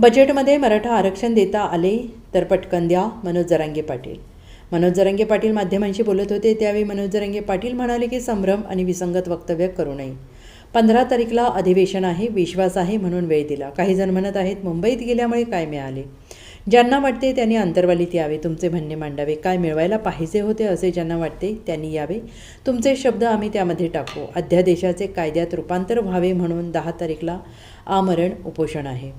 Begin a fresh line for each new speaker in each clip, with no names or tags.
बजेटमध्ये मराठा आरक्षण देता आले तर पटकन द्या मनोज जरांगे पाटील. मनोज जरांगे पाटील माध्यमांशी बोलत होते त्यावेळी मनोज जरांगे पाटील म्हणाले की संभ्रम आणि विसंगत वक्तव्य करू नये. पंधरा तारीखला अधिवेशन आहे विश्वास आहे म्हणून वेळ दिला. काही जण म्हणत आहेत मुंबईत गेल्यामुळे काय मिळाले? ज्यांना वाटते त्यांनी अंतर्वालीत यावे तुमचे म्हणणे मांडावे. काय मिळवायला पाहिजे होते असे ज्यांना वाटते त्यांनी यावे. तुमचे शब्द आम्ही त्यामध्ये टाकू. अध्यादेशाचे कायद्यात रूपांतर व्हावे म्हणून दहा तारीखला आमरण उपोषण आहे.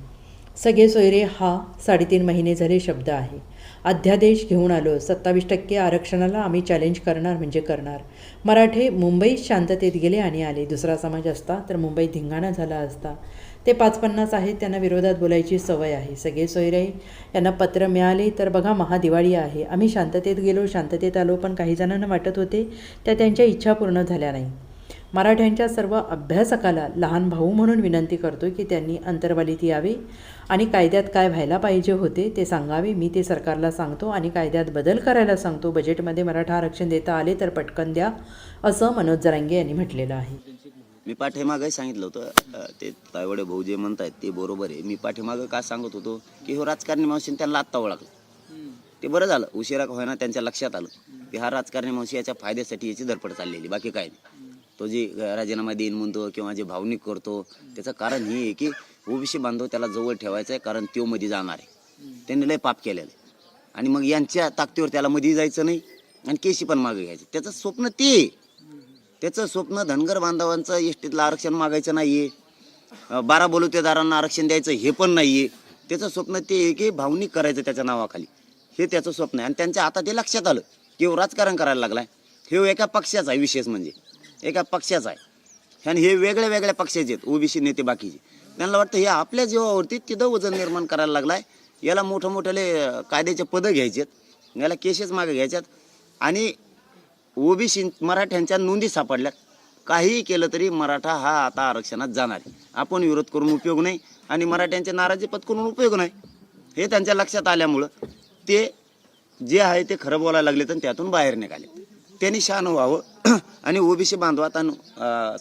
सगळे सोयरे हा साडेतीन महिने झाले शब्द आहे. अध्यादेश घेऊन आलो. सत्तावीस टक्के आरक्षणाला आम्ही चॅलेंज करणार म्हणजे करणार. मराठे मुंबईत शांततेत गेले आणि आले. दुसरा समाज असता तर मुंबईत धिंगाणा झाला असता. ते पाच पन्नास आहेत त्यांना विरोधात बोलायची सवय आहे. सगळे सोयरे यांना पत्र मिळाले तर बघा महादिवाळी आहे. आम्ही शांततेत गेलो शांततेत आलो पण काही जणांना वाटत होते त्या त्यांच्या इच्छा पूर्ण झाल्या नाही. मराठ्यांच्या सर्व अभ्यासकाला लहान भाऊ म्हणून विनंती करतो की त्यांनी अंतर्वालीत यावे आणि कायद्यात काय व्हायला पाहिजे होते ते सांगावे. मी ते सरकारला सांगतो आणि कायद्यात बदल करायला सांगतो. बजेटमध्ये मराठा आरक्षण देता आले तर पटकन द्या असं मनोज जरांगे यांनी म्हटलेलं आहे.
मी पाठीमागं सांगितलं होतं ते तायवडे भाऊ जे म्हणतायत ते बरोबर आहे. मी पाठीमागं का सांगत होतो की हो राजकारणी मावशीने त्यांना आत्ता ओळखलं. ते बरं झालं उशिरा होईना त्यांच्या लक्षात आलं की हा राजकारणी मावशी याच्या फायद्यासाठी याची धडपड चाललेली बाकी काय नाही. तो जे राजीनामा देईन म्हणतो किंवा जे भावनिक करतो त्याचं कारण हे आहे की ओबीसी बांधव त्याला जवळ ठेवायचं आहे कारण त्यो मध्ये जाणार आहे. त्यांनी लय पाप केलेलं आहे. आणि मग यांच्या ताकदीवर त्याला मध्ये जायचं नाही आणि केशी पण मागे घ्यायचं. त्याचं स्वप्न ते आहे. त्याचं स्वप्न धनगर बांधवांचं एसटीतलं आरक्षण मागायचं नाहीये. आहे बारा बलुतेदारांना आरक्षण द्यायचं हे पण नाहीये. त्याचं स्वप्न ते आहे की भावनिक करायचं त्याच्या नावाखाली. हे त्याचं स्वप्न आहे. आणि त्यांच्या आता ते लक्षात आलं की राजकारण करायला लागलाय. हे एका पक्षाचा आहे विशेष म्हणजे. एका पक्षाचा आहे. आणि हे वेगळ्या वेगळ्या पक्षाचे आहेत ओबीसी नेते बाकीचे. त्यांना वाटतं हे आपल्या जीवावरती तिथं वजन निर्माण करायला लागलाय. याला मोठं मोठ्याले कायद्याचे पदं घ्यायचेत. याला केसेस मागे घ्यायच्यात. आणि ओबीसी मराठ्यांच्या नोंदी सापडल्यात. काहीही केलं तरी मराठा हा आता आरक्षणात जाणार आहे. आपण विरोध करून उपयोग नाही. आणि मराठ्यांचे नाराजी पत्करून उपयोग नाही. हे त्यांच्या लक्षात आल्यामुळं ते जे आहे ते खरं बोलायला लागले तर त्यातून बाहेर निघाले त्यांनी शान व्हावं. आणि ओबीसी बांधवात आणि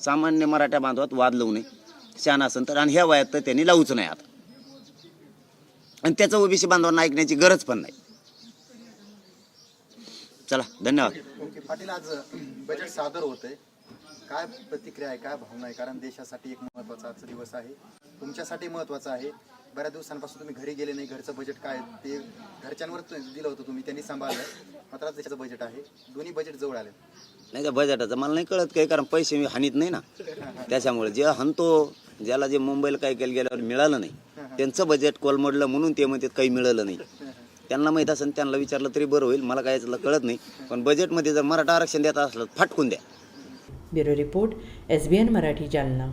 सामान्य मराठा बांधवात वाद लावू नये. शान असन तर. आणि ह्या वयात तर त्यांनी लावूच नाही आता. आणि त्याचं ओबीसी बांधवांना ऐकण्याची गरज पण नाही. चला धन्यवाद.
ओके पाटील आज बजेट सादर होतंय. काय प्रतिक्रिया आहे काय भावना आहे? कारण देशासाठी एक महत्त्वाचा आजचा दिवस आहे. तुमच्यासाठी महत्त्वाचा आहे. बऱ्याच दिवसांपासून तुम्ही घरी गेले नाही घरचं बजेट काय ते घरच्यांवर तु- दिलं होतं तुम्ही त्यांनी सांभाळलं. मात्र देशाचं बजेट आहे. दोन्ही बजेट जवळ आले.
नाही त्या बजेटाचं मला नाही कळत काही कारण पैसे मी हानीत नाही ना. त्याच्यामुळे जे हनतो ज्याला जे मुंबईला काही केलं गेल्यावर मिळालं नाही त्यांचं बजेट कोलमडलं म्हणून ते म्हणतात काही मिळालं नाही. त्यांना माहीत असेल त्यांना विचारलं तरी बरं होईल. मला काय याच्यातलं कळत नाही. पण बजेटमध्ये जर मराठा आरक्षण देत असलं तर फाटकून द्या.
Bureau report S B N Marathi Jalna.